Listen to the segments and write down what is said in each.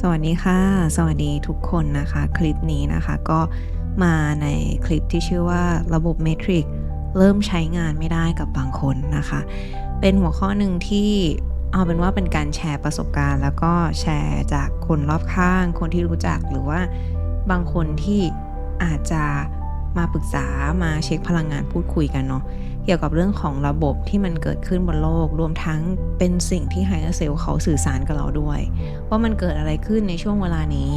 สวัสดีค่ะ สวัสดีทุกคนนะคะ คลิปนี้นะคะก็มาในคลิปที่ชื่อว่าระบบเมทริกเริ่มใช้งานไม่ได้กับบางคนนะคะ เป็นหัวข้อหนึ่งที่เอาเป็นว่าเป็นการแชร์ประสบการณ์ แล้วก็แชร์จากคนรอบข้าง คนที่รู้จักหรือว่าบางคนที่อาจจะมาปรึกษามาเช็คพลังงานพูดคุยกันเนาะ เกี่ยวกับเรื่องของระบบที่มันเกิดขึ้นบนโลก รวมทั้งเป็นสิ่งที่ไฮเออร์เซลเขาสื่อสารกับเราด้วย ว่ามันเกิดอะไรขึ้นในช่วงเวลานี้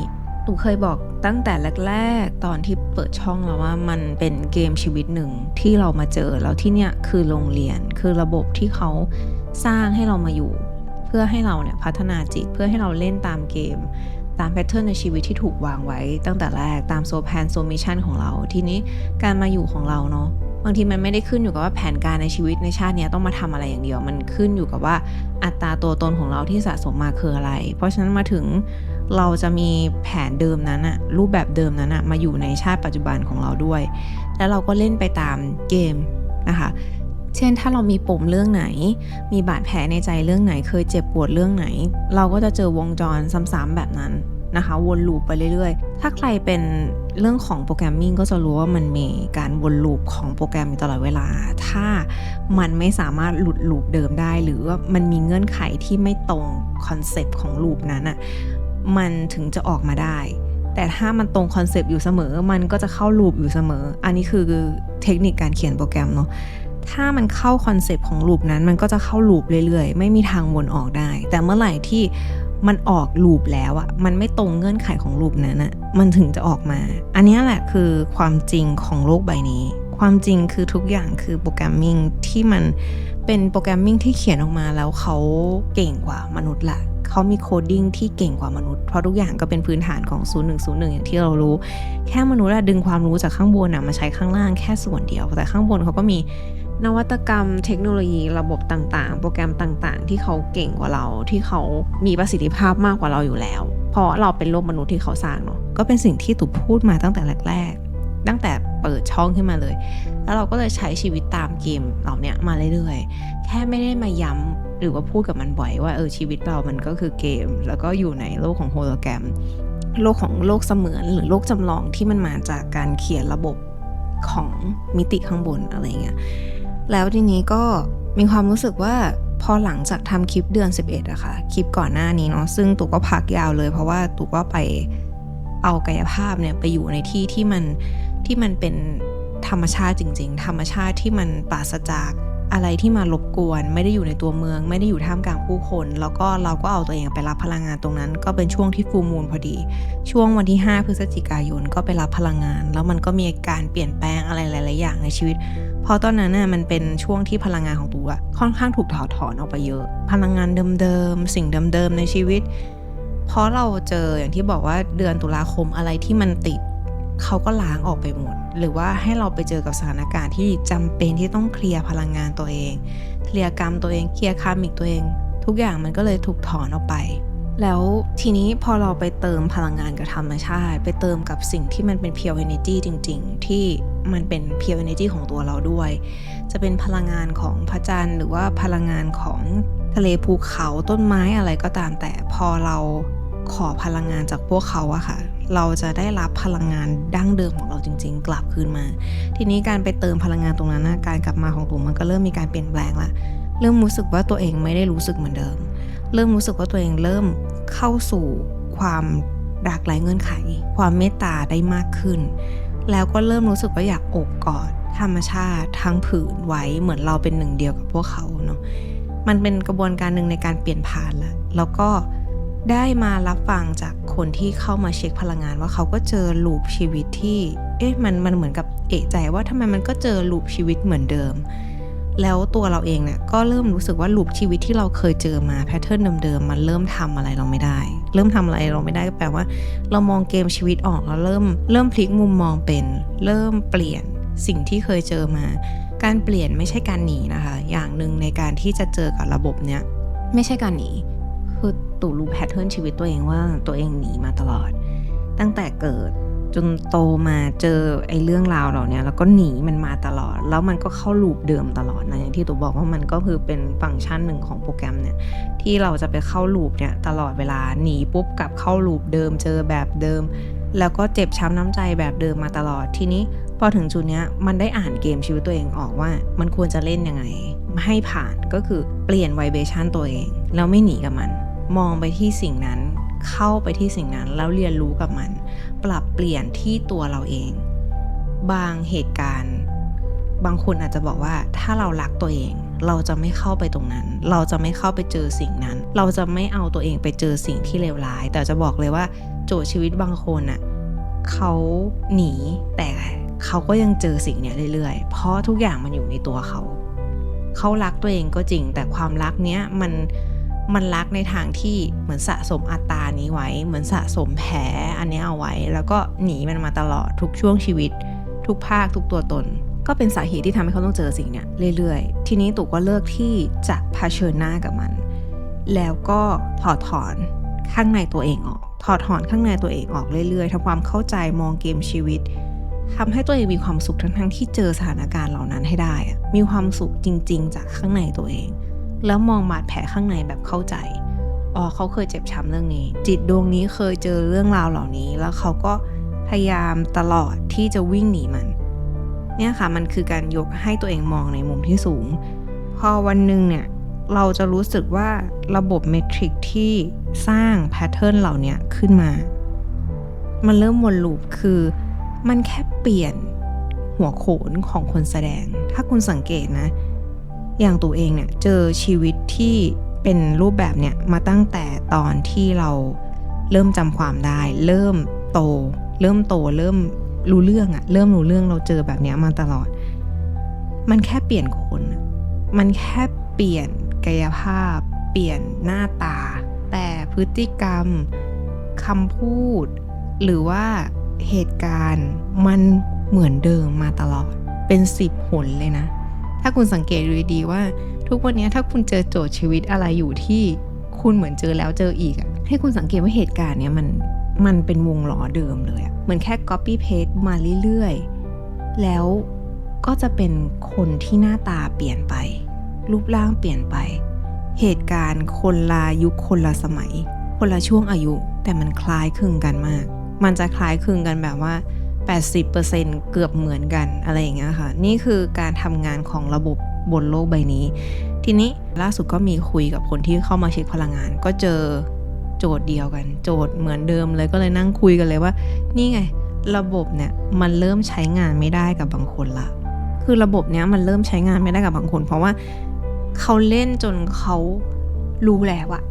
ตูเคยบอกตั้งแต่แรก ๆ ตอนที่เปิดช่องแล้วว่ามันเป็นเกมชีวิตหนึ่งที่เรามาเจอแล้วที่เนี่ยคือโรงเรียนคือระบบที่เขาสร้างให้เรามาอยู่ เพื่อให้เราเนี่ยพัฒนาจิตเพื่อให้เราเล่นตามเกม ตามแพทเทิร์นในชีวิตที่ถูกวางไว้ ตั้งแต่แรกตามโซแพนโซมิชันของเรา ทีนี้การมาอยู่ของเราเนาะ บางทีมันไม่ได้ขึ้นอยู่กับว่าแผนการในชีวิตในชาตินี้ต้องมาทำอะไรอย่างเดียว มันขึ้นอยู่กับว่าอัตราตัวตนของเราที่สะสมมาคืออะไร เพราะฉะนั้นมาถึงเราจะมีแผนเดิมนั้นอะรูปแบบเดิมนั้นอะมาอยู่ในชาติปัจจุบันของเราด้วย แล้วเราก็เล่นไปตามเกมนะคะเช่นถ้าเรามีปมเรื่องไหน มีบาดแผลในใจเรื่องไหน เคยเจ็บปวดเรื่องไหน เราก็จะเจอวงจรซ้ำๆแบบนั้น นะคะ วนลูปไปเรื่อยๆ ถ้าใครเป็นเรื่องของโปรแกรมมิ่งก็จะรู้ว่ามันมีการวนลูปของโปรแกรมอยู่ตลอดเวลา ถ้ามันไม่สามารถหลุดลูปเดิมได้ หรือว่ามันมีเงื่อนไขที่ไม่ตรงคอนเซปต์ของลูปนั้นอะมันถึงจะออกมาได้ แต่ถ้ามันตรงคอนเซปต์อยู่เสมอ มันก็จะเข้าลูปอยู่เสมอ อันนี้คือเทคนิคการเขียนโปรแกรมเนาะถ้ามันเข้าคอนเซปต์ของลูปนั้นมันก็จะเข้าลูปเรื่อยๆ ไม่มีทางวนออกได้ แต่เมื่อไหร่ที่ มันออกลูปแล้วอะมันไม่ตรงเงื่อนไขของลูปนั้นอะมันถึงจะออกมา อันนี้แหละคือความจริงของโลกใบนี้ ความจริงคือทุกอย่างคือโปรแกรมมิ่งที่มันเป็นโปรแกรมมิ่งที่เขียนออกมาแล้วเขาเก่งกว่ามนุษย์แหละเขามีโคดดิ้งที่เก่งกว่ามนุษย์ เพราะทุกอย่างก็เป็นพื้นฐานของ 0101 อย่างที่เรารู้ แค่มนุษย์ดึงความรู้จากข้างบนมาใช้ข้างล่างแค่ส่วนเดียว แต่ข้างบนเขาก็มี นวัตกรรมเทคโนโลยีระบบต่างๆ โปรแกรมต่างๆ ที่เขาเก่งกว่าเราที่เขามีประสิทธิภาพมากกว่าเราอยู่แล้ว เพราะเราเป็นโลกมนุษย์ที่เขาสร้างเนาะก็เป็นสิ่งที่ตุพูดมาตั้งแต่แรกๆ ตั้งแต่เปิดช่องขึ้นมาเลย แล้วเราก็เลยใช้ชีวิตตามเกมเหล่านี้มาเรื่อยๆ แค่ไม่ได้มาย้ำหรือว่าพูดกับมันบ่อยว่าเออชีวิตเรามันก็คือเกม แล้วก็อยู่ในโลกของโฮโลแกรม โลกของโลกเสมือนหรือโลกจำลองที่มันมาจากการเขียนระบบของมิติข้างบนอะไรเงี้ย แล้วทีนี้ก็มีความรู้สึกว่าพอหลังจากทำคลิปเดือน 11อะค่ะคลิปก่อนหน้านี้เนาะซึ่งตุกก็พักยาวเลย เพราะว่าตุกก็ไปเอากายภาพเนี่ยไปอยู่ในที่ที่มันที่มันเป็นธรรมชาติจริง ๆ ธรรมชาติที่มันปราศจาก อะไรที่มารบกวน ไม่ได้อยู่ในตัวเมือง ไม่ได้อยู่ท่ามกลางผู้คน แล้วก็เราก็เอาตัวเองไปรับพลังงานตรงนั้น ก็เป็นช่วงที่ฟูมูลพอดี ช่วงวันที่ 5 พฤศจิกายนก็ไปรับพลังงาน แล้วมันก็มีการเปลี่ยนแปลงอะไรหลาย ๆ อย่างในชีวิต เพราะตอนนั้นน่ะมันเป็นช่วงที่พลังงานของตัวค่อนข้างถูกถอดถอนออกไปเยอะ พลังงานเดิม ๆ สิ่งเดิม ๆ ในชีวิต เพราะเราเจออย่างที่บอกว่าเดือนตุลาคมอะไรที่มันติดเขาก็ล้างออกไปหมด หรือว่าให้เราไปเจอกับสถานการณ์ที่จำเป็นที่ต้องเคลียร์พลังงานตัวเอง เคลียร์กรรมตัวเอง เคลียร์คามิกตัวเอง ทุกอย่างมันก็เลยถูกถอนออกไป แล้วทีนี้พอเราไปเติมพลังงานกับธรรมชาติ ไปเติมกับสิ่งที่มันเป็นเพียวเอเนจีจริง ๆ ที่มันเป็นเพียวเอเนจีของตัวเราด้วย จะเป็นพลังงานของพระจันทร์หรือว่าพลังงานของทะเลภูเขาต้นไม้อะไรก็ตามแต่พอเราขอพลังงานจากพวกเขาอะค่ะ เราจะได้รับพลังงานดั้งเดิมของเราจริง ๆ กลับคืนมา ทีนี้การไปเติมพลังงานตรงนั้นนะการกลับมาของตัวมันก็เริ่มมีการเปลี่ยนแปลงละเริ่มรู้สึกว่าตัวเองไม่ได้รู้สึกเหมือนเดิม เริ่มรู้สึกว่าตัวเองเริ่มเข้าสู่ความดากไร้เงื่อนไข ความเมตตาได้มากขึ้น แล้วก็เริ่มรู้สึกว่าอยากโอบกอดธรรมชาติทั้งผืนไว้เหมือนเราเป็นหนึ่งเดียวกับพวกเขาเนาะมันเป็นกระบวนการหนึ่งในการเปลี่ยนผ่านล้วแล้วก็ ได้มารับฟังจากคนที่เข้ามาเช็คพลังงานว่าเขาก็เจอลูปชีวิตที่ เอ๊ะมันมันเหมือนกับเอะใจว่าทำไมมันก็เจอลูปชีวิตเหมือนเดิม แล้วตัวเราเองเนี่ยก็เริ่มรู้สึกว่าลูปชีวิตที่เราเคยเจอมาแพทเทิร์นเดิมๆมันเริ่มทำอะไรเราไม่ได้ เริ่มทำอะไรเราไม่ได้ก็แปลว่า เรามองเกมชีวิตออกแล้วเริ่มเริ่มพลิกมุมมองเป็น เริ่มเปลี่ยนสิ่งที่เคยเจอมา การเปลี่ยนไม่ใช่การหนีนะคะ อย่างหนึ่งในการที่จะเจอกับระบบเนี้ยไม่ใช่การหนี คือตู่รู้แพทเทิร์นชีวิตตัวเองว่าตัวเองหนีมาตลอด ตั้งแต่เกิดจนโตมาเจอไอ้เรื่องราวเหล่านี้แล้วก็หนีมันมาตลอด แล้วมันก็เข้าลูปเดิมตลอดนะอย่างที่ตัวบอกว่ามันก็คือเป็นฟังก์ชันหนึ่งของโปรแกรมเนี่ยที่เราจะไปเข้าลูปเนี่ยตลอดเวลาหนีปุ๊บกลับเข้าลูปเดิมเจอแบบเดิม แล้วก็เจ็บช้ำน้ำใจแบบเดิมมาตลอดทีนี้พอถึงจุดเนี้ยมันได้อ่านเกมชีวิตตัวเองออกว่า มันควรจะเล่นยังไงให้ผ่านก็คือเปลี่ยนไวเบชันตัวเองแล้วไม่หนีกับมัน มองไปที่สิ่งนั้น เข้าไปที่สิ่งนั้น แล้วเรียนรู้กับมัน ปรับเปลี่ยนที่ตัวเราเอง บางเหตุการณ์ บางคนอาจจะบอกว่าถ้าเรารักตัวเอง เราจะไม่เข้าไปตรงนั้น เราจะไม่เข้าไปเจอสิ่งนั้น เราจะไม่เอาตัวเองไปเจอสิ่งที่เลวร้าย แต่จะบอกเลยว่าโจทย์ชีวิตบางคนน่ะเขาหนีแต่เขาก็ยังเจอสิ่งเนี้ยเรื่อยๆ เพราะทุกอย่างมันอยู่ในตัวเขา เขารักตัวเองก็จริง แต่ความรักเนี้ยมัน มันรักในทางที่เหมือนสะสมอัตรานี้ไว้ เหมือนสะสมแผลอันนี้เอาไว้ แล้วก็หนีมันมาตลอดทุกช่วงชีวิต ทุกภาคทุกตัวตน ก็เป็นสาเหตุที่ทำให้เขาต้องเจอสิ่งเนี้ยเรื่อยๆ ทีนี้ตู่ก็เลือกที่จะเผชิญหน้ากับมัน แล้วก็ถอดถอนข้างในตัวเองออก ถอดถอนข้างในตัวเองออกเรื่อยๆทำความเข้าใจมองเกมชีวิตทำให้ตัวเองมีความสุขทั้งๆที่เจอสถานการณ์เหล่านั้นให้ได้อะมีความสุขจริง ๆ จากข้างในตัวเอง แล้วมองบาดแผลข้างในแบบเข้าใจอ๋อเขาเคยเจ็บช้ำเรื่องนี้ จิตดวงนี้เคยเจอเรื่องราวเหล่านี้ แล้วเขาก็พยายามตลอดที่จะวิ่งหนีมัน เนี่ยค่ะมันคือการยกให้ตัวเองมองในมุมที่สูง พอวันหนึ่งเนี่ยเราจะรู้สึกว่าระบบเมทริกที่สร้างแพทเทิร์นเหล่านี้ขึ้นมา มันเริ่มวนลูปคือมันแค่เปลี่ยนหัวโขนของคนแสดง ถ้าคุณสังเกตนะ อย่างตัวเองเนี่ยเจอชีวิตที่เป็นรูปแบบเนี่ยมาตั้งแต่ตอนที่เราเริ่มจำความได้ เริ่มโต เริ่มโตเริ่มรู้เรื่องอะเริ่มรู้เรื่องเราเจอแบบเนี้ยมาตลอด มันแค่เปลี่ยนคน มันแค่เปลี่ยนกายภาพ เปลี่ยนหน้าตา แต่พฤติกรรมคำพูด หรือว่าเหตุการณ์มันเหมือนเดิมมาตลอด เป็นสิบหนเลยนะ ถ้าคุณสังเกตดูดีๆว่า ทุกวันนี้ถ้าคุณเจอโจทย์ชีวิตอะไรอยู่ที่คุณเหมือนเจอแล้วเจออีกอะให้คุณสังเกตว่าเหตุการณ์เนี้ยมันมันเป็นวงล้อเดิมเลยอะเหมือนแค่ copy paste มาเรื่อยๆ แล้วก็จะเป็นคนที่หน้าตาเปลี่ยนไป รูปร่างเปลี่ยนไป เหตุการณ์คนละยุคคนละสมัย คนละช่วงอายุ แต่มันคล้ายคลึงกันมาก มันจะคล้ายคลึงกันแบบว่า 80%เกือบเหมือนกันอะไรอย่างเงี้ยค่ะ นี่คือการทำงานของระบบบนโลกใบนี้ ทีนี้ล่าสุดก็มีคุยกับคนที่เข้ามาเช็คพลังงาน ก็เจอโจทย์เดียวกัน โจทย์เหมือนเดิมเลยก็เลยนั่งคุยกันเลยว่า นี่ไง ระบบเนี่ยมันเริ่มใช้งานไม่ได้กับบางคนละคือระบบเนี้ยมันเริ่มใช้งานไม่ได้กับบางคน เพราะว่าเขาเล่นจนเขารู้แล้วอะ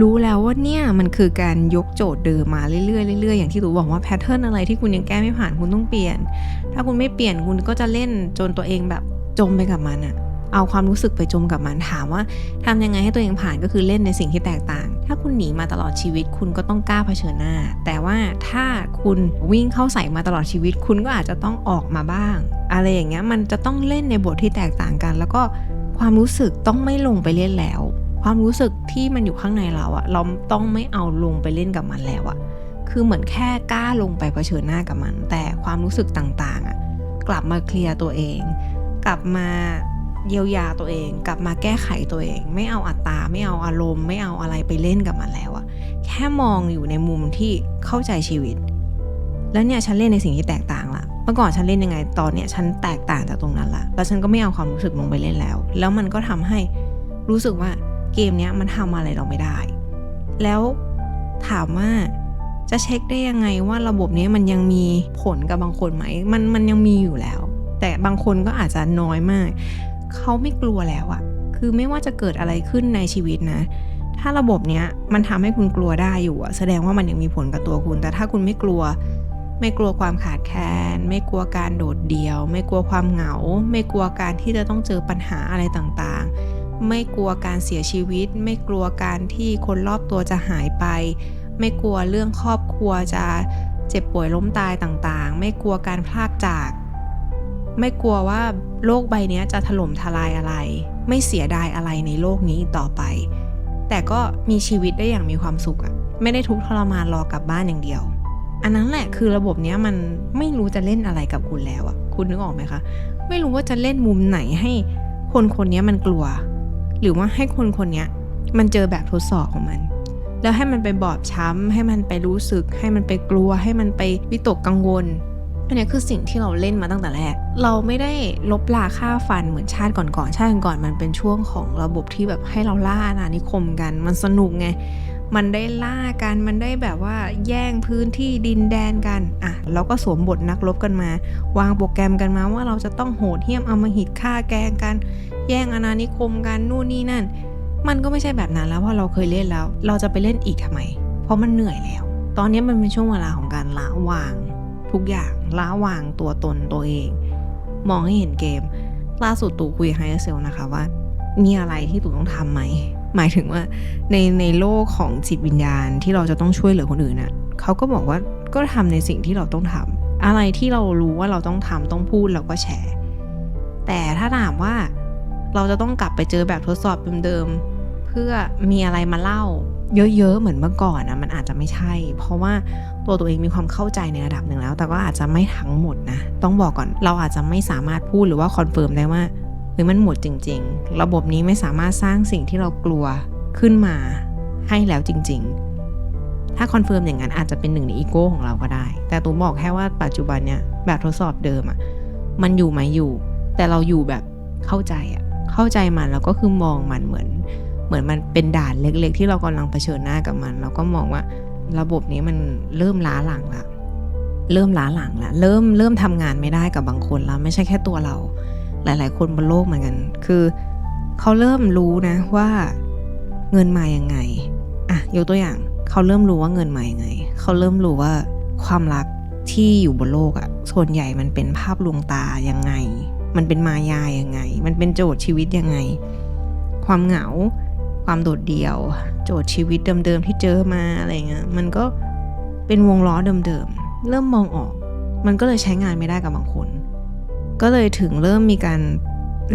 รู้แล้วว่าเนี่ยมันคือการยกโจทย์เดิมมาเรื่อยๆเรื่อยๆอย่างที่ตูบอกว่าแพทเทิร์นอะไรที่คุณยังแก้ไม่ผ่านคุณต้องเปลี่ยน ถ้าคุณไม่เปลี่ยนคุณก็จะเล่นจนตัวเองแบบจมไปกับมันอะเอาความรู้สึกไปจมกับมันถามว่าทำยังไงให้ตัวเองผ่านก็คือเล่นในสิ่งที่แตกต่าง ถ้าคุณหนีมาตลอดชีวิต คุณก็ต้องกล้าเผชิญหน้า แต่ว่าถ้าคุณวิ่งเข้าใส่มาตลอดชีวิต คุณก็อาจจะต้องออกมาบ้าง อะไรอย่างเงี้ยมันจะต้องเล่นในบทที่แตกต่างกัน แล้วก็ความรู้สึกต้องไม่ลงไปเล่นแล้ว ความรู้สึกที่มันอยู่ข้างในเราอะเราต้องไม่เอาลงไปเล่นกับมันแล้วอะคือเหมือนแค่กล้าลงไปเผชิญหน้ากับมัน แต่ความรู้สึกต่างๆอะกลับมาเคลียร์ตัวเอง กลับมาเยียวยาตัวเอง กลับมาแก้ไขตัวเอง ไม่เอาอัตตา ไม่เอาอารมณ์ ไม่เอาอะไรไปเล่นกับมันแล้วอะแค่มองอยู่ในมุมที่เข้าใจชีวิต แล้วเนี่ยฉันเล่นในสิ่งที่แตกต่างละเมื่อก่อนฉันเล่นยังไง ตอนเนี้ยฉันแตกต่างจากตรงนั้นละแล้วฉันก็ไม่เอาความรู้สึกลงไปเล่นแล้ว แล้วมันก็ทำให้รู้สึกว่า เกมเนี้ยมันทำอะไรเราไม่ได้ แล้วถามว่าจะเช็คได้ยังไงว่าระบบนี้มันยังมีผลกับบางคนไหม มันมันยังมีอยู่แล้ว แต่บางคนก็อาจจะน้อยมาก เขาไม่กลัวแล้วอะคือไม่ว่าจะเกิดอะไรขึ้นในชีวิตนะ ถ้าระบบเนี้ยมันทำให้คุณกลัวได้อยู่อะแสดงว่ามันยังมีผลกับตัวคุณ แต่ถ้าคุณไม่กลัว ไม่กลัวความขาดแคลน ไม่กลัวการโดดเดี่ยว ไม่กลัวความเหงา ไม่กลัวการที่จะต้องเจอปัญหาอะไรต่างๆ ไม่กลัวการเสียชีวิต ไม่กลัวการที่คนรอบตัวจะหายไป ไม่กลัวเรื่องครอบครัวจะเจ็บป่วยล้มตายต่างๆ ไม่กลัวการพลากจาก ไม่กลัวว่าโลกใบนี้จะถล่มทลายอะไร ไม่เสียดายอะไรในโลกนี้ต่อไป แต่ก็มีชีวิตได้อย่างมีความสุขอะไม่ได้ทุกข์ทรมานรอกลับบ้านอย่างเดียว อันนั้นแหละคือระบบเนี้ยมันไม่รู้จะเล่นอะไรกับคุณแล้วอะคุณนึกออกไหมคะ ไม่รู้ว่าจะเล่นมุมไหนให้คนคนนี้มันกลัว หรือว่าให้คนคนนี้มันเจอแบบทดสอบของมัน แล้วให้มันไปบอบช้ำ ให้มันไปรู้สึก ให้มันไปกลัว ให้มันไปวิตกกังวล อันนี้คือสิ่งที่เราเล่นมาตั้งแต่แรก เราไม่ได้ลบลาค่าฟันเหมือนชาติก่อนๆ ชาติก่อนๆมันเป็นช่วงของระบบที่แบบให้เราล่าอาณานิคมกัน มันสนุกไง มันได้ล่ากันมันได้แบบว่าแย่งพื้นที่ดินแดนกันอะเราก็สวมบทนักรบกันมา วางโปรแกรมกันมาว่าเราจะต้องโหดเหี้ยมเอามาหิดฆ่าแกงกัน แย่งอาณานิคมกันนู่นนี่นั่น มันก็ไม่ใช่แบบนั้นแล้วเพราะเราเคยเล่นแล้ว เราจะไปเล่นอีกทำไม เพราะมันเหนื่อยแล้ว ตอนนี้มันเป็นช่วงเวลาของการละวาง ทุกอย่างละวางตัวตนตัวเอง มองให้เห็นเกม ล่าสุดตู่คุยไฮเซลนะคะว่ามีอะไรที่ตู่ต้องทำไหม หมายถึงว่าในในโลกของจิตวิญญาณที่เราจะต้องช่วยเหลือคนอื่นน่ะเขาก็บอกว่าก็ทำในสิ่งที่เราต้องทำอะไรที่เรารู้ว่าเราต้องทำต้องพูดเราก็แชร์แต่ถ้าถามว่าเราจะต้องกลับไปเจอแบบทดสอบเดิมๆเพื่อมีอะไรมาเล่า เยอะๆเหมือนเมื่อก่อนนะมันอาจจะไม่ใช่ เพราะว่าตัวตัวเองมีความเข้าใจในระดับหนึ่งแล้ว แต่ก็อาจจะไม่ทั้งหมดนะ ต้องบอกก่อนเราอาจจะไม่สามารถพูดหรือว่าคอนเฟิร์มได้ว่า หรือมันหมดจริง ๆ ระบบนี้ไม่สามารถสร้างสิ่งที่เรากลัวขึ้นมาให้แล้วจริง ๆ ถ้าคอนเฟิร์มอย่างนั้นอาจจะเป็นหนึ่งในอีโก้ของเราก็ได้ แต่ตูบอกแค่ว่าปัจจุบันเนี่ยแบบทดสอบเดิมอะมันอยู่ไหมอยู่ แต่เราอยู่แบบเข้าใจอะเข้าใจมันแล้วก็คือมองมันเหมือน เหมือนมันเป็นด่านเล็ก ๆ ที่เรากำลังเผชิญหน้ากับมันแล้วก็มองว่าระบบนี้มันเริ่มล้าหลังละเริ่มล้าหลังละเริ่มเริ่มทำงานไม่ได้กับบางคนแล้วไม่ใช่แค่ตัวเรา หลาย ๆ คนบนโลกเหมือนกัน คือเขาเริ่มรู้นะว่าเงินมาอยังไงอะยกตัวอย่างเขาเริ่มรู้ว่าเงินมาอยังไง เขาเริ่มรู้ว่าความรักที่อยู่บนโลกอะส่วนใหญ่มันเป็นภาพลวงตายังไง มันเป็นมายายังไง มันเป็นโจทย์ชีวิตยังไง ความเหงา ความโดดเดี่ยว โจทย์ชีวิตเดิมๆที่เจอมาอะไรเงี้ย มันก็เป็นวงล้อเดิมๆ เริ่มมองออก มันก็เลยใช้งานไม่ได้กับบางคน ก็เลยถึงเริ่มมีการ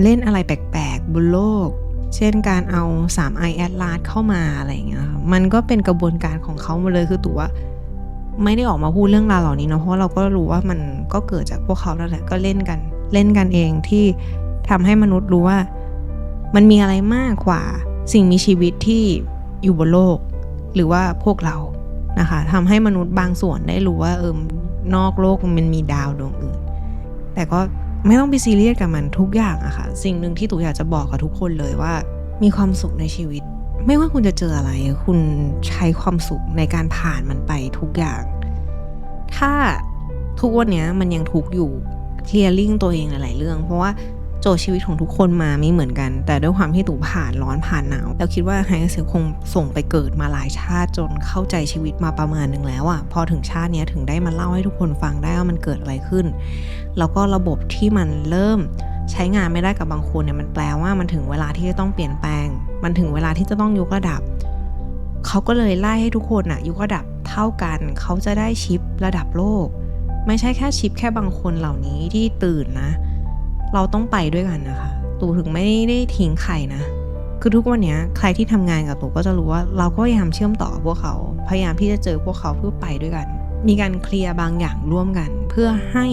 เล่นอะไรแปลกๆ บนโลก เช่นการเอา 3i a t l a s เข้ามาอะไรเงี้ยค่ะมันก็เป็นกระบวนการของเขามาเลยคือตัวไม่ได้ออกมาพูดเรื่องราวเหล่านี้เนาะเพราะเราก็รู้ว่ามันก็เกิดจากพวกเขาแล้วแหละก็เล่นกันเล่นกันเองที่ทำให้มนุษย์รู้ว่า มันมีอะไรมากกว่าสิ่งมีชีวิตที่อยู่บนโลก หรือว่าพวกเรานะคะทำให้มนุษย์บางส่วนได้รู้ว่าเออนอกโลกมันมีดาวดวงอื่น แต่ก็ ไม่ต้องไปซีเรียสกับมันทุกอย่างอะค่ะ สิ่งหนึ่งที่ตู่อยากจะบอกกับทุกคนเลยว่า มีความสุขในชีวิต ไม่ว่าคุณจะเจออะไร คุณใช้ความสุขในการผ่านมันไปทุกอย่าง ถ้าทุกวันนี้มันยังทุกอยู่เคลียร์ลิงตัวเองหลาย ๆ เรื่อง เพราะว่า จทย์ชีวิตของทุกคนมาไม่เหมือนกัน แต่ด้วยความที่ตู่ผ่านร้อนผ่านหนาว แล้วคิดว่าไฮเซลคงส่งไปเกิดมาหลายชาติจนเข้าใจชีวิตมาประมาณหนึ่งแล้วอะพอถึงชาตินี้ถึงได้มาเล่าให้ทุกคนฟังได้ว่ามันเกิดอะไรขึ้น แล้วก็ระบบที่มันเริ่มใช้งานไม่ได้กับบางคนเนี่ยมันแปลว่ามันถึงเวลาที่จะต้องเปลี่ยนแปลง มันถึงเวลาที่จะต้องยกระดับ เขาก็เลยไล่ให้ทุกคนอะยกระดับเท่ากัน เขาจะได้ชิประดับโลก ไม่ใช่แค่ชิปแค่บางคนเหล่านี้ที่ตื่นนะ เราต้องไปด้วยกันนะคะ ตู่ถึงไม่ได้ทิ้งใครนะ คือทุกวันนี้ใครที่ทำงานกับตู่ก็จะรู้ว่าเราก็พยายามเชื่อมต่อพวกเขา พยายามที่จะเจอพวกเขาเพื่อไปด้วยกัน มีการเคลียร์บางอย่างร่วมกัน เพื่อให้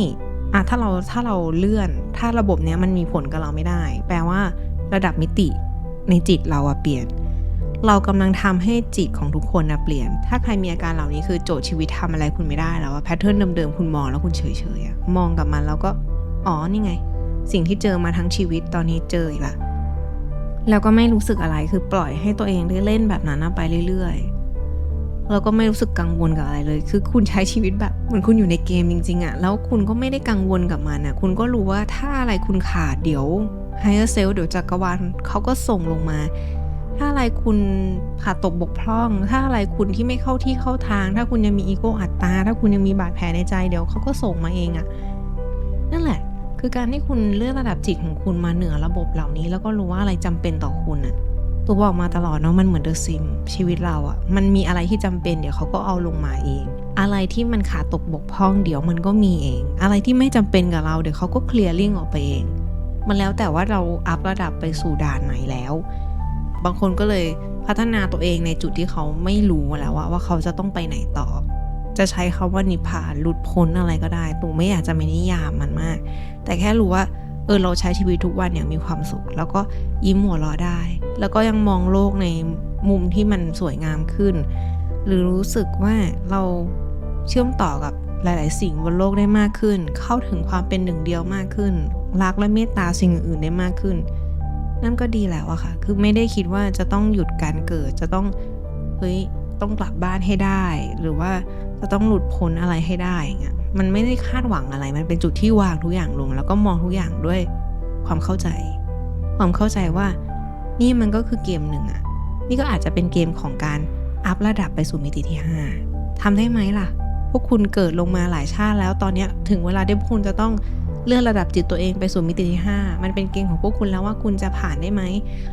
อะถ้าเราถ้าเราเลื่อน ถ้าระบบเนี้ยมันมีผลกับเราไม่ได้ แปลว่าระดับมิติในจิตเราอะเปลี่ยน เรากำลังทำให้จิตของทุกคนนะเปลี่ยน ถ้าใครมีอาการเหล่านี้คือโจทย์ชีวิตทำอะไรคุณไม่ได้แล้วอะแพทเทิร์นเดิมๆคุณมองแล้วคุณเฉยๆอะมองกับมันแล้วก็อ๋อนี่ไง สิ่งที่เจอมาทั้งชีวิตตอนนี้เจออีกละแล้วก็ไม่รู้สึกอะไรคือปล่อยให้ตัวเองได้เล่นแบบนั้นไปเรื่อยๆแล้วก็ไม่รู้สึกกังวลกับอะไรเลย คือคุณใช้ชีวิตแบบเหมือนคุณอยู่ในเกมจริงๆอะแล้วคุณก็ไม่ได้กังวลกับมันอะคุณก็รู้ว่าถ้าอะไรคุณขาดเดี๋ยว higher self เดี๋ยวจักรวาลเขาก็ส่งลงมา ถ้าอะไรคุณขาดตกบกพร่อง ถ้าอะไรคุณที่ไม่เข้าที่เข้าทาง ถ้าคุณยังมีอีโก้อัตตา ถ้าคุณยังมีบาดแผลในใจเดี๋ยวเขาก็ส่งมาเองอะนั่นแหละ คือการที่คุณเลื่อนระดับจิตของคุณมาเหนือระบบเหล่านี้ แล้วก็รู้ว่าอะไรจำเป็นต่อคุณอะตัวบอกมาตลอดเนาะมันเหมือนเดอะซิมชีวิตเราอะมันมีอะไรที่จำเป็นเดี๋ยวเขาก็เอาลงมาเอง อะไรที่มันขาดตกบกพร่องเดี๋ยวมันก็มีเอง อะไรที่ไม่จำเป็นกับเราเดี๋ยวเขาก็เคลียร์ลิงออกไปเอง มันแล้วแต่ว่าเราอัพระดับไปสู่ด่านไหนแล้ว บางคนก็เลยพัฒนาตัวเองในจุดที่เขาไม่รู้แล้วว่าว่าเขาจะต้องไปไหนต่อ จะใช้คาว่านิพพานหลุดพ้นอะไรก็ได้ตู่ไม่อยากจะไม่นิยามมันมาก แต่แค่รู้ว่าเออเราใช้ชีวิตทุกวันอย่างมีความสุข แล้วก็ยิ้มหัวเราะได้ แล้วก็ยังมองโลกในมุมที่มันสวยงามขึ้น หรือรู้สึกว่าเราเชื่อมต่อกับหลาย ๆ สิ่งบนโลกได้มากขึ้น เข้าถึงความเป็นหนึ่งเดียวมากขึ้น รักและเมตตาสิ่งอื่นได้มากขึ้น นั่นก็ดีแล้วอะค่ะ คือไม่ได้คิดว่าจะต้องหยุดการเกิดจะต้องเฮ้ย ต้องกลับบ้านให้ได้ หรือว่าจะต้องหลุดพ้นอะไรให้ได้เงี้ยมันไม่ได้คาดหวังอะไร มันเป็นจุดที่วางทุกอย่างลง แล้วก็มองทุกอย่างด้วยความเข้าใจ ความเข้าใจว่า นี่มันก็คือเกมหนึ่งอะนี่ก็อาจจะเป็นเกมของการอัพระดับไปสู่มิติที่ 5ทำได้ไหมล่ะ พวกคุณเกิดลงมาหลายชาติแล้วตอนนี้ถึงเวลาที่พวกคุณจะต้องเลื่อนระดับจิตตัวเองไปสู่มิติที่ 5 มันเป็นเกมของพวกคุณแล้วว่าคุณจะผ่านได้ไหม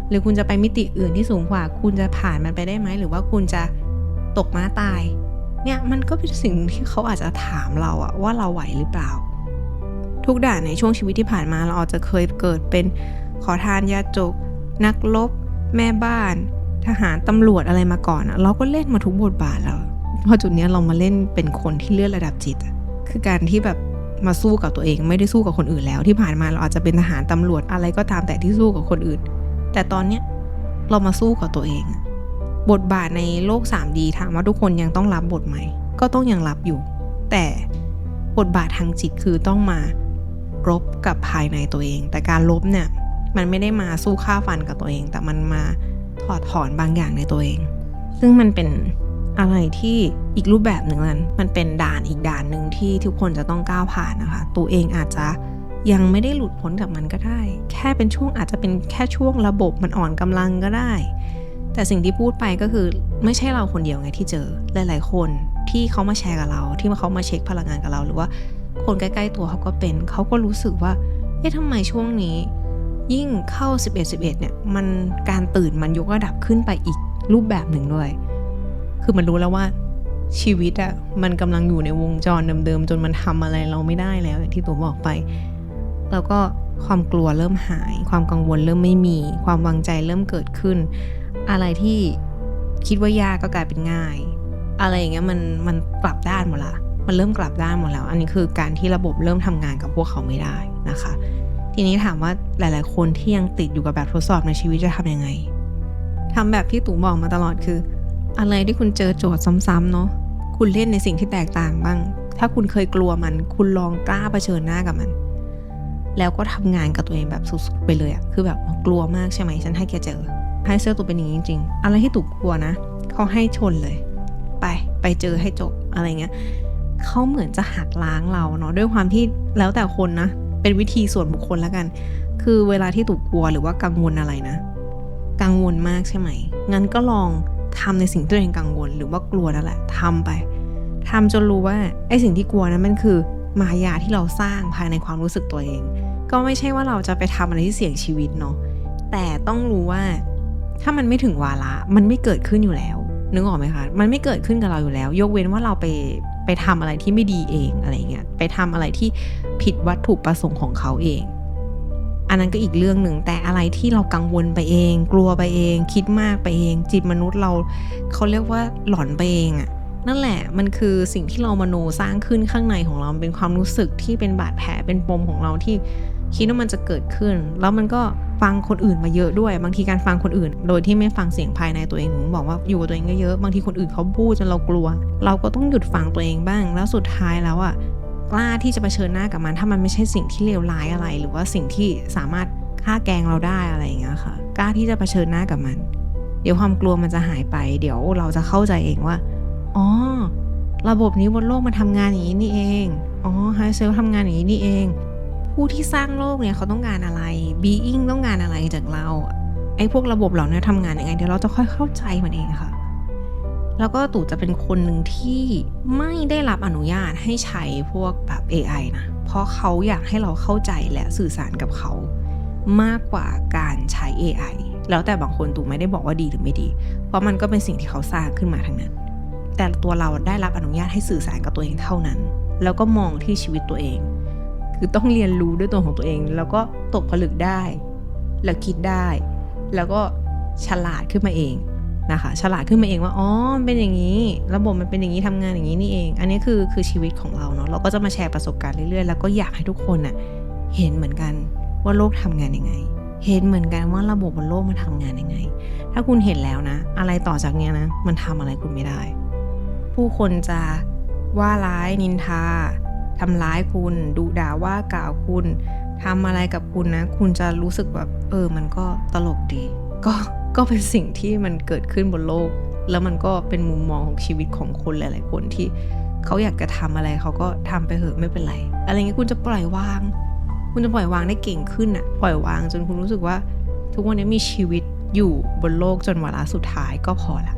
หรือคุณจะไปมิติอื่นที่สูงกว่า คุณจะผ่านมันไปได้ไหม หรือว่าคุณจะ ตกม้าตาย เนี่ยมันก็เป็นสิ่งที่เขาอาจจะถามเราอะว่าเราไหวหรือเปล่า ทุกด่านในช่วงชีวิตที่ผ่านมาเราอาจจะเคยเกิดเป็นขอทานยาจก นักลบ แม่บ้าน ทหารตำรวจอะไรมาก่อนอะเราก็เล่นมาทุกบทบาทแล้วพอจุดนี้เรามาเล่นเป็นคนที่เลื่อนระดับจิต คือการที่แบบมาสู้กับตัวเองไม่ได้สู้กับคนอื่นแล้ว ที่ผ่านมาเราอาจจะเป็นทหารตำรวจอะไรก็ตามแต่ที่สู้กับคนอื่น แต่ตอนเนี้ยเรามาสู้กับตัวเองอ บทบาทในโลก 3D ถามว่าทุกคนยังต้องรับบทไหม ก็ต้องยังรับอยู่ แต่บทบาททางจิตคือต้องมารบกับภายในตัวเอง แต่การลบเนี่ยมันไม่ได้มาสู้ฆ่าฟันกับตัวเอง แต่มันมาถอดถอนบางอย่างในตัวเอง ซึ่งมันเป็นอะไรที่อีกรูปแบบหนึ่งนั้น มันเป็นด่านอีกด่านหนึ่งที่ทุกคนจะต้องก้าวผ่านนะคะ ตัวเองอาจจะยังไม่ได้หลุดพ้นจากมันก็ได้ แค่เป็นช่วงอาจจะเป็นแค่ช่วงระบบมันอ่อนกำลังก็ได้ แต่สิ่งที่พูดไปก็คือไม่ใช่เราคนเดียวไงที่เจอ หลาย ๆ คนที่เขามาแชร์กับเรา ที่เขามาเช็คพลังงานกับเรา หรือว่าคนใกล้ ๆ ตัวเขาก็เป็น เขาก็รู้สึกว่า เอ๊ะทำไมช่วงนี้ ยิ่งเข้า 11 11 เนี่ยมันการตื่นมันยกระดับขึ้นไปอีกรูปแบบหนึ่งด้วย คือมันรู้แล้วว่าชีวิตอะมันกำลังอยู่ในวงจรเดิมๆ จนมันทำอะไรเราไม่ได้แล้วอย่างที่ตัวบอกไป แล้วก็ความกลัวเริ่มหาย ความกังวลเริ่มไม่มี ความวางใจเริ่มเกิดขึ้น อะไรที่คิดว่ายากก็กลายเป็นง่าย อะไรอย่างเงี้ยมันมันกลับด้านหมดละมันเริ่มกลับด้านหมดแล้ว อันนี้คือการที่ระบบเริ่มทำงานกับพวกเขาไม่ได้นะคะ ทีนี้ถามว่าหลาย ๆ คนที่ยังติดอยู่กับแบบทดสอบในชีวิตจะทำยังไงทำแบบที่ตู่บอกมาตลอดคือ อะไรที่คุณเจอโจทย์ซ้ำๆเนาะคุณเล่นในสิ่งที่แตกต่างบ้าง ถ้าคุณเคยกลัวมัน คุณลองกล้าเผชิญหน้ากับมัน แล้วก็ทำงานกับตัวเองแบบสุด ๆ ไปเลยอะคือแบบกลัวมากใช่ไหมฉันให้แกเจอ ให้เซอร์ตัวเป็นอย่างนี้จริงๆ อะไรที่ตูกลัวนะเขาให้ชนเลย ไปไปเจอให้จบอะไรเงี้ยเขาเหมือนจะหักล้างเราเนาะด้วยความที่แล้วแต่คนนะ เป็นวิธีส่วนบุคคลแล้วกัน คือเวลาที่ตูกลัวหรือว่ากังวลอะไรนะ กังวลมากใช่ไหมงั้นก็ลองทำในสิ่งที่ตัวเองกังวลหรือว่ากลัวนั่นแหละทำไปทำจนรู้ว่าไอ้สิ่งที่กลัวนั้นมันคือมายาที่เราสร้างภายในความรู้สึกตัวเอง ก็ไม่ใช่ว่าเราจะไปทำอะไรที่เสี่ยงชีวิตเนาะแต่ต้องรู้ว่า ถ้ามันไม่ถึงวาระมันไม่เกิดขึ้นอยู่แล้วนึกออกไหมคะมันไม่เกิดขึ้นกับเราอยู่แล้ว ยกเว้นว่าเราไปไปทำอะไรที่ไม่ดีเองอะไรเงี้ยไปทำอะไรที่ผิดวัตถุประสงค์ของเขาเอง อันนั้นก็อีกเรื่องหนึ่งแต่อะไรที่เรากังวลไปเอง กลัวไปเอง คิดมากไปเอง จิตมนุษย์เราเขาเรียกว่าหลอนไปเองอะนั่นแหละมันคือสิ่งที่เรามโนสร้างขึ้นข้างในของเราเป็นความรู้สึกที่เป็นบาดแผลเป็นปมของเราที่ คิดว่ามันจะเกิดขึ้น แล้วมันก็ฟังคนอื่นมาเยอะด้วย บางทีการฟังคนอื่น โดยที่ไม่ฟังเสียงภายในตัวเองหนูบอกว่าอยู่กับตัวเองก็เยอะ บางทีคนอื่นเขาพูดจนเรากลัว เราก็ต้องหยุดฟังตัวเองบ้าง แล้วสุดท้ายแล้วอะกล้าที่จะเผชิญหน้ากับมัน ถ้ามันไม่ใช่สิ่งที่เลวร้ายอะไร หรือว่าสิ่งที่สามารถฆ่าแกงเราได้อะไรอย่างเงี้ยค่ะ กล้าที่จะเผชิญหน้ากับมัน เดี๋ยวความกลัวมันจะหายไป เดี๋ยวเราจะเข้าใจเองว่า อ๋อ ระบบนี้บนโลกมันทำงานอย่างนี้นี่เอง อ๋อไฮเซลทำงานอย่างนี้นี่เอง ผู้ที่สร้างโลกเนี่ยเขาต้องการอะไร being ต้องการอะไรจากเรา ไอ้พวกระบบเหล่านี้ทำงานยังไง เดี๋ยวเราจะค่อยเข้าใจมันเองค่ะ แล้วก็ตู่จะเป็นคนหนึ่งที่ไม่ได้รับอนุญาตให้ใช้พวกแบบ AI นะ เพราะเขาอยากให้เราเข้าใจและสื่อสารกับเขามากกว่าการใช้ AI แล้วแต่บางคนตู่ไม่ได้บอกว่าดีหรือไม่ดี เพราะมันก็เป็นสิ่งที่เขาสร้างขึ้นมาทั้งนั้น แต่ตัวเราได้รับอนุญาตให้สื่อสารกับตัวเองเท่านั้น แล้วก็มองที่ชีวิตตัวเอง คือต้องเรียนรู้ด้วยตัวของตัวเอง แล้วก็ตกผลึกได้ แล้วคิดได้ แล้วก็ฉลาดขึ้นมาเองนะคะ ฉลาดขึ้นมาเองว่าอ๋อมันเป็นอย่างนี้ ระบบมันเป็นอย่างนี้ทำงานอย่างนี้นี่เอง อันนี้คือคือชีวิตของเราเนาะเราก็จะมาแชร์ประสบการณ์เรื่อยๆแล้วก็อยากให้ทุกคนน่ะเห็นเหมือนกันว่าโลกทำงานยังไง เห็นเหมือนกันว่าระบบบนโลกมันทำงานยังไง ถ้าคุณเห็นแล้วนะ อะไรต่อจากเนี้ยนะ มันทำอะไรคุณไม่ได้ ผู้คนจะว่าร้ายนินทา ทำร้ายคุณดุด่าว่ากล่าวคุณทำอะไรกับคุณนะ คุณจะรู้สึกแบบเออ มันก็ตลกดี ก็ก็เป็นสิ่งที่มันเกิดขึ้นบนโลก แล้วมันก็เป็นมุมมองของชีวิตของคนหลาย ๆ คนที่เขาอยากจะทำอะไรเขาก็ทำไปเถอะไม่เป็นไร อะไรเงี้ยคุณจะปล่อยวาง คุณจะปล่อยวางได้เก่งขึ้นอะปล่อยวางจนคุณรู้สึกว่า ทุกวันนี้มีชีวิตอยู่บนโลกจนวาระสุดท้ายก็พอละ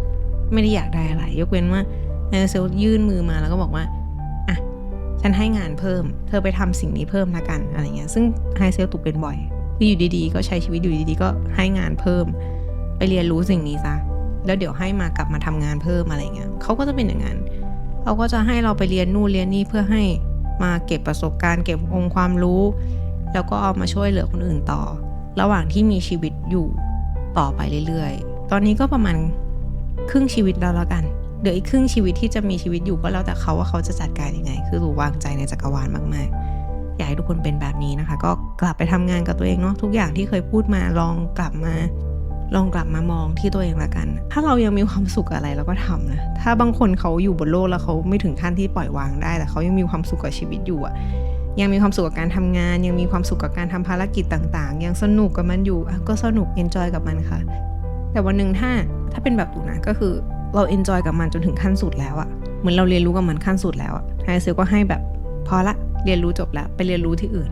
ไม่ได้อยากได้อะไร ยกเว้นว่าไฮเซลยื่นมือมาแล้วก็บอกว่า ฉันให้งานเพิ่ม เธอไปทำสิ่งนี้เพิ่มละกันอะไรเงี้ย ซึ่งไฮเซลตุกเป็นบ่อยคืออยู่ดีๆ ก็ใช้ชีวิตอยู่ดีๆ ก็ให้งานเพิ่ม ไปเรียนรู้สิ่งนี้ซะ แล้วเดี๋ยวให้มากลับมาทำงานเพิ่มอะไรเงี้ยเขาก็จะเป็นอย่างนั้นเขาก็จะให้เราไปเรียนนู่นเรียนนี่เพื่อให้มาเก็บประสบการณ์ เก็บองค์ความรู้ แล้วก็เอามาช่วยเหลือคนอื่นต่อ ระหว่างที่มีชีวิตอยู่ต่อไปเรื่อยๆ ตอนนี้ก็ประมาณครึ่งชีวิตแล้วแล้วกัน เดี๋ยวอีกครึ่งชีวิตที่จะมีชีวิตอยู่ก็แล้วแต่เขาว่าเขาจะจัดการยังไง คือรู้วางใจในจักรวาลมากๆ อยากให้ทุกคนเป็นแบบนี้นะคะ ก็กลับไปทำงานกับตัวเองเนาะทุกอย่างที่เคยพูดมาลองกลับมา ลองกลับมามองที่ตัวเองละกัน ถ้าเรายังมีความสุขอะไรเราก็ทำนะถ้าบางคนเขาอยู่บนโลกแล้วเขาไม่ถึงขั้นที่ปล่อยวางได้ แต่เขายังมีความสุขกับชีวิตอยู่อะยังมีความสุขกับการทำงาน ยังมีความสุขกับการทำภารกิจต่าง ๆ ยังสนุกกับมันอยู่ก็สนุกเอนจอยกับมันค่ะ แต่วันหนึ่งถ้าถ้าเป็นแบบตูนะก็คือ เราเอนจอยกับมันจนถึงขั้นสุดแล้วอะเหมือนเราเรียนรู้กับมันขั้นสุดแล้วอะไฮเซลก็ให้แบบพอละเรียนรู้จบแล้วไปเรียนรู้ที่อื่น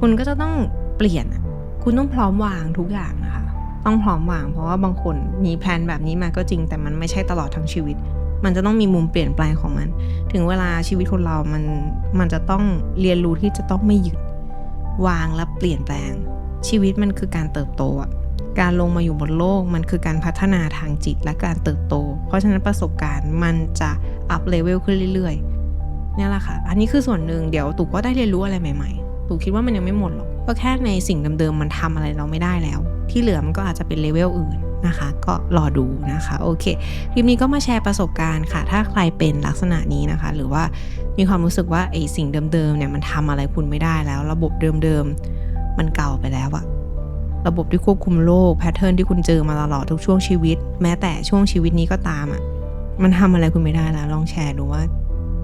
คุณก็จะต้องเปลี่ยนคุณต้องพร้อมวางทุกอย่างนะคะ ต้องพร้อมวางเพราะว่าบางคนมีแพลนแบบนี้มาก็จริง แต่มันไม่ใช่ตลอดทั้งชีวิต มันจะต้องมีมุมเปลี่ยนแปลงของมัน ถึงเวลาชีวิตคนเรา มันมันจะต้องเรียนรู้ที่จะต้องไม่หยุดวางและเปลี่ยนแปลง ชีวิตมันคือการเติบโตอะ การลงมาอยู่บนโลกมันคือการพัฒนาทางจิตและการเติบโต เพราะฉะนั้นประสบการณ์มันจะอัพเลเวลขึ้นเรื่อยๆเนี่ยแหละค่ะ อันนี้คือส่วนหนึ่งเดี๋ยวตู่ก็ได้เรียนรู้อะไรใหม่ๆตู่คิดว่ามันยังไม่หมดหรอกก็แค่ในสิ่งเดิมๆมันทำอะไรเราไม่ได้แล้ว ที่เหลือมันก็อาจจะเป็นเลเวลอื่นนะคะ ก็รอดูนะคะโอเคคลิปนี้ก็มาแชร์ประสบการณ์ค่ะ ถ้าใครเป็นลักษณะนี้นะคะ หรือว่ามีความรู้สึกว่าไอ้สิ่งเดิมๆเนี่ยมันทำอะไรคุณไม่ได้แล้ว ระบบเดิมๆมันเก่าไปแล้วอะ ระบบที่ควบคุมโลกแพทเทิร์นที่คุณเจอมาตลอดทุกช่วงชีวิต แม้แต่ช่วงชีวิตนี้ก็ตามอะมันทำอะไรคุณไม่ได้แล้ว ลองแชร์ดูว่า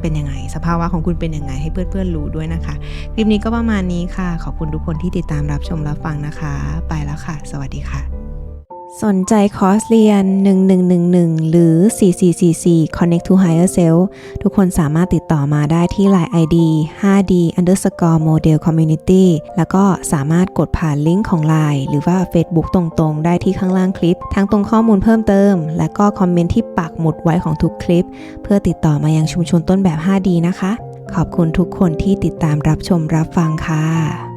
เป็นยังไง สภาวะของคุณเป็นยังไงให้เพื่อนๆรู้ด้วยนะคะ คลิปนี้ก็ประมาณนี้ค่ะ ขอบคุณทุกคนที่ติดตามรับชมรับฟังนะคะ ไปแล้วค่ะ สวัสดีค่ะ สนใจคอร์สเรียน 1111 หรือ 4444 Connect to Higher Self ทุกคนสามารถติดต่อมาได้ที่ Line ID 5D underscore model community แล้วก็สามารถกดผ่านลิงก์ของ Line หรือว่า Facebook ตรงๆ ได้ที่ข้างล่างคลิป ทั้งตรงข้อมูลเพิ่มเติม และก็คอมเมนต์ที่ปักหมุดไว้ของทุกคลิป เพื่อติดต่อมายังชุมชนต้นแบบ 5D นะคะ ขอบคุณทุกคนที่ติดตามรับชมรับฟังค่ะ